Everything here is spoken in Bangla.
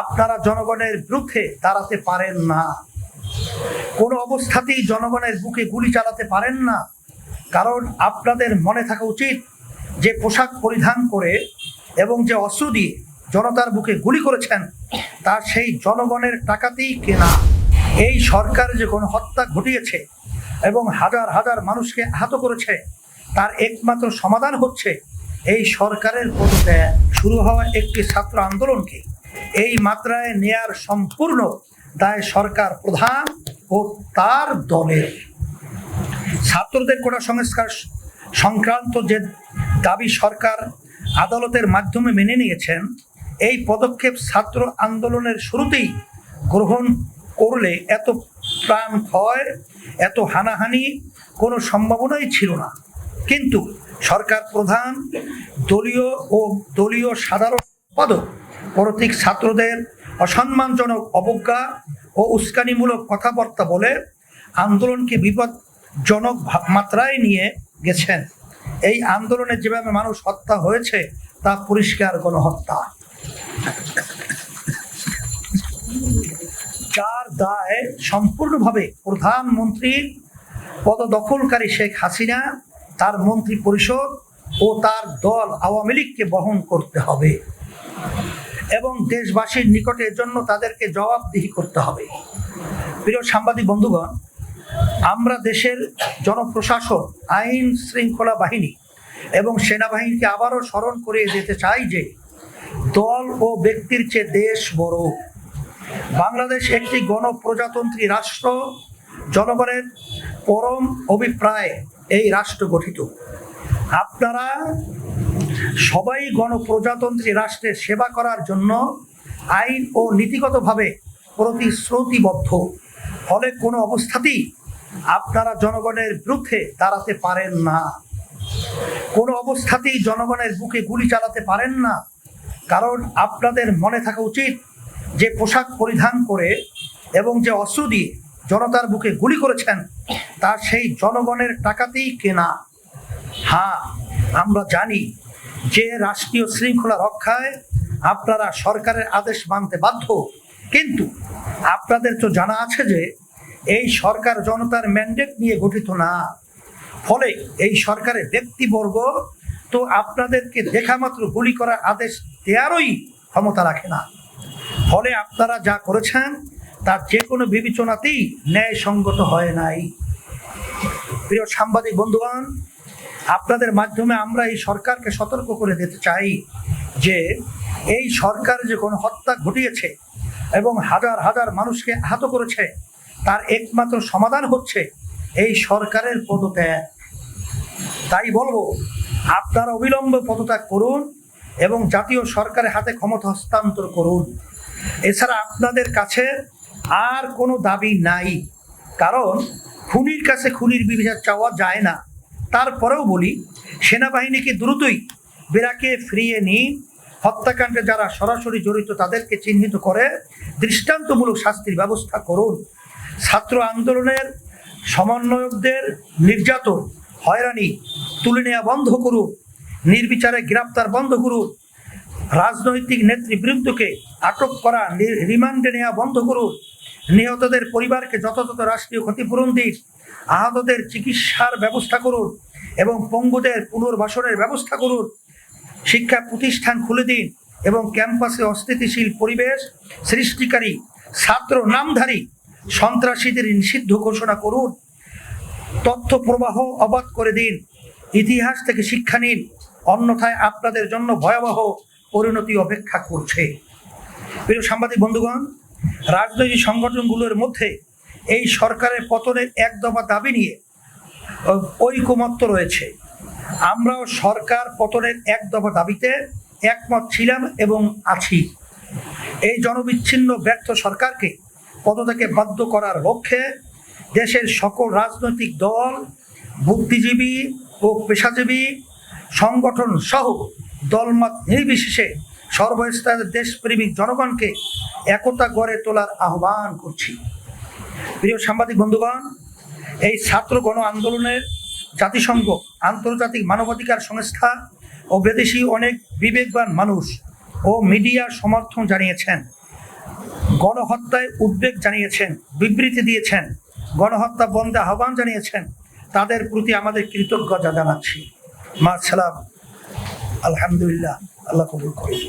আপনারা জনগণের বিরুদ্ধে দাঁড়াতে পারেন না। কোনো অবস্থাতেই জনগণের বুকে গুলি চালাতে পারেন না। কারণ আপনাদের মনে থাকা উচিত যে পোশাক পরিধান করে এবং যে অস্ত্র দিয়ে জনতার বুকে গুলি করেছেন, তা সেই জনগণের টাকাতেই কেনা। এই সরকার যে কোনো হত্যা ঘটিয়েছে এবং হাজার হাজার মানুষকে আহত করেছে, তার একমাত্র সমাধান হচ্ছে এই সরকারের পদত্যাগ। শুরু হওয়া একটি ছাত্র আন্দোলনকে এই মাত্রায় নেয়ার সম্পূর্ণ দায় সরকার প্রধান ও তার দলের। ছাত্রদের কোটা সংস্কার সংক্রান্ত যে দাবি সরকার আদালতের মাধ্যমে মেনে নিয়েছেন, এই পদক্ষেপ ছাত্র আন্দোলনের শুরুতেই গ্রহণ করলে এত প্রাণ ক্ষয়, এত হানাহানি কোনো সম্ভাবনাই ছিল না। কিন্তু সরকার প্রধান, দলীয় ও দলীয় সাধারণ সম্পাদক কর্তৃক ছাত্রদের অসম্মানজনক অবজ্ঞা ও উস্কানিমূলক কথাবার্তা বলে আন্দোলনকে বিপজ্জনক ভা- মাত্রায় নিয়ে গেছেন। এই আন্দোলনে যেভাবে মানুষ হত্যা হয়েছে, তা পরিষ্কার গণহত্যা। যার দায় সম্পূর্ণভাবে প্রধানমন্ত্রীর পদদখলকারী শেখ হাসিনা, তার মন্ত্রী পরিষদ ও তার দল আওয়ামী লীগকে বহন করতে হবে। এবং দেশবাসীর নিকটে এর জন্য তাদেরকে জবাবদিহি করতে হবে। প্রিয় সাংবাদিক বন্ধুগণ, আমরা দেশের জনপ্রশাসন, আইন শৃঙ্খলা বাহিনী এবং সেনাবাহিনীকে আবারও স্মরণ করে যেতে চাই যে, দল ও ব্যক্তির চেয়ে দেশ বড়। বাংলাদেশ একটি গণপ্রজাতন্ত্রী রাষ্ট্র, জনগণের পরম অভিপ্রায় এই রাষ্ট্র গঠিত। আপনারা সবাই গণপ্রজাতন্ত্রী রাষ্ট্রের সেবা করার জন্য আইন ও নীতিগতভাবে প্রতিশ্রুতিবদ্ধ। ফলে কোনো অবস্থাতেই আপনারা জনগণের বিরুদ্ধে দাঁড়াতে পারেন না। কোনো অবস্থাতেই জনগণের বুকে গুলি চালাতে পারেন না। কারণ আপনাদের মনে থাকা উচিত যে পোশাক পরিধান করে এবং যে অস্ত্র দিয়ে জনতার বুকে গুলি করেছেন, তা সেই জনগণের টাকাতেই কেনা। হ্যাঁ আমরা জানি যে রাষ্ট্রীয় শৃঙ্খলা রক্ষায় আপনারা সরকারের আদেশ মানতে বাধ্য, কিন্তু আপনাদের তো জানা আছে যে এই সরকার জনতার ম্যান্ডেট নিয়ে গঠিত না। ফলে এই সরকারের ব্যক্তিবর্গ তো আপনাদেরকে দেখা মাত্র গুলি করার আদেশ দেওয়ারই ক্ষমতা রাখে না। ফলে আপনারা যা করেছেন, তার যে কোনো বিবেচনাতেই ন্যায়সঙ্গত হয় নাই। প্রিয় সাংবাদিক বন্ধুগণ আপনাদের মাধ্যমে আমরা এই সরকারকে সতর্ক করে দিতে চাই যে এই সরকার যে কোনো হত্যা ঘটিয়েছে এবং হাজার হাজার মানুষকে আহত করেছে, তার একমাত্র সমাধান হচ্ছে এই সরকারের পদত্যাগ। তাই বলব, আপনারা অবিলম্বে পদত্যাগ করুন এবং জাতীয় সরকারের হাতে ক্ষমতা হস্তান্তর করুন। এছাড়া আপনাদের কাছে আর কোনো দাবি নাই, কারণ খুনির কাছে খুনির বিচার চাওয়া যায় না। তারপরেও বলি, সেনাবাহিনীকে দ্রুতই বেরাকে ফিরিয়ে নিন। হত্যাকাণ্ডে যারা সরাসরি জড়িত তাদেরকে চিহ্নিত করে দৃষ্টান্তমূলক শাস্তির ব্যবস্থা করুন। ছাত্র আন্দোলনের সমন্বয়কদের নির্যাতন, হয়রানি তুলে নেওয়া বন্ধ করুন। নির্বিচারে গ্রেপ্তার বন্ধ করুন। রাজনৈতিক নেতৃবৃন্দকে আটক করা রিমান্ডে নেওয়া বন্ধ করুন। নিহতদের পরিবারকে যথাযথ রাষ্ট্রীয় ক্ষতিপূরণ দিন, আহতদের চিকিৎসার ব্যবস্থা করুন এবং পঙ্গুদের পুনর্বাসনের ব্যবস্থা করুন। শিক্ষা প্রতিষ্ঠান খুলে দিন এবং ক্যাম্পাসে অস্থিতিশীল পরিবেশ সৃষ্টিকারী, ছাত্র নামধারী সন্ত্রাসীদের নিষিদ্ধ ঘোষণা করুন। তথ্য প্রবাহ অবাধ করে দিন। ইতিহাস থেকে শিক্ষা নিন। অন্যথায় আপনাদের জন্য ভয়াবহ পরিণতি অপেক্ষা করছে। প্রিয় সাংবাদিক বন্ধুগণ রাজনৈতিক সংগঠনগুলোর মধ্যে এই সরকারের পতনের এক দফা দাবি নিয়ে ঐকমত্য রয়েছে। আমরাও সরকার পতনের এক দফা দাবিতে একমত ছিলাম এবং আছি। এই জনবিচ্ছিন্ন ব্যর্থ সরকারকে পদত্যাগে বাধ্য করার লক্ষ্যে দেশের সকল রাজনৈতিক দল, বুদ্ধিজীবী ও পেশাজীবী, সংগঠন সহ দলমত নির্বিশেষে সর্বস্তরের দেশপ্রেমিক জনগণকে একতা গড়ে তোলার আহ্বান করছি। প্রিয় সাংবাদিক বন্ধুগণ, এই ছাত্র গণ আন্দোলনের জাতিসংঘ, আন্তর্জাতিক মানবাধিকার সংস্থা ও বিদেশি অনেক বিবেকবান মানুষ ও মিডিয়া সমর্থন জানিয়েছেন, গণহত্যায় উদ্বেগ জানিয়েছেন, বিবৃতি দিয়েছেন, গণহত্যা বন্ধে আহ্বান জানিয়েছেন, তাদের প্রতি আমাদের কৃতজ্ঞতা জানাচ্ছি। মা সালাম আলহামদুলিল্লাহ। আল্লাহ কবুল করুন।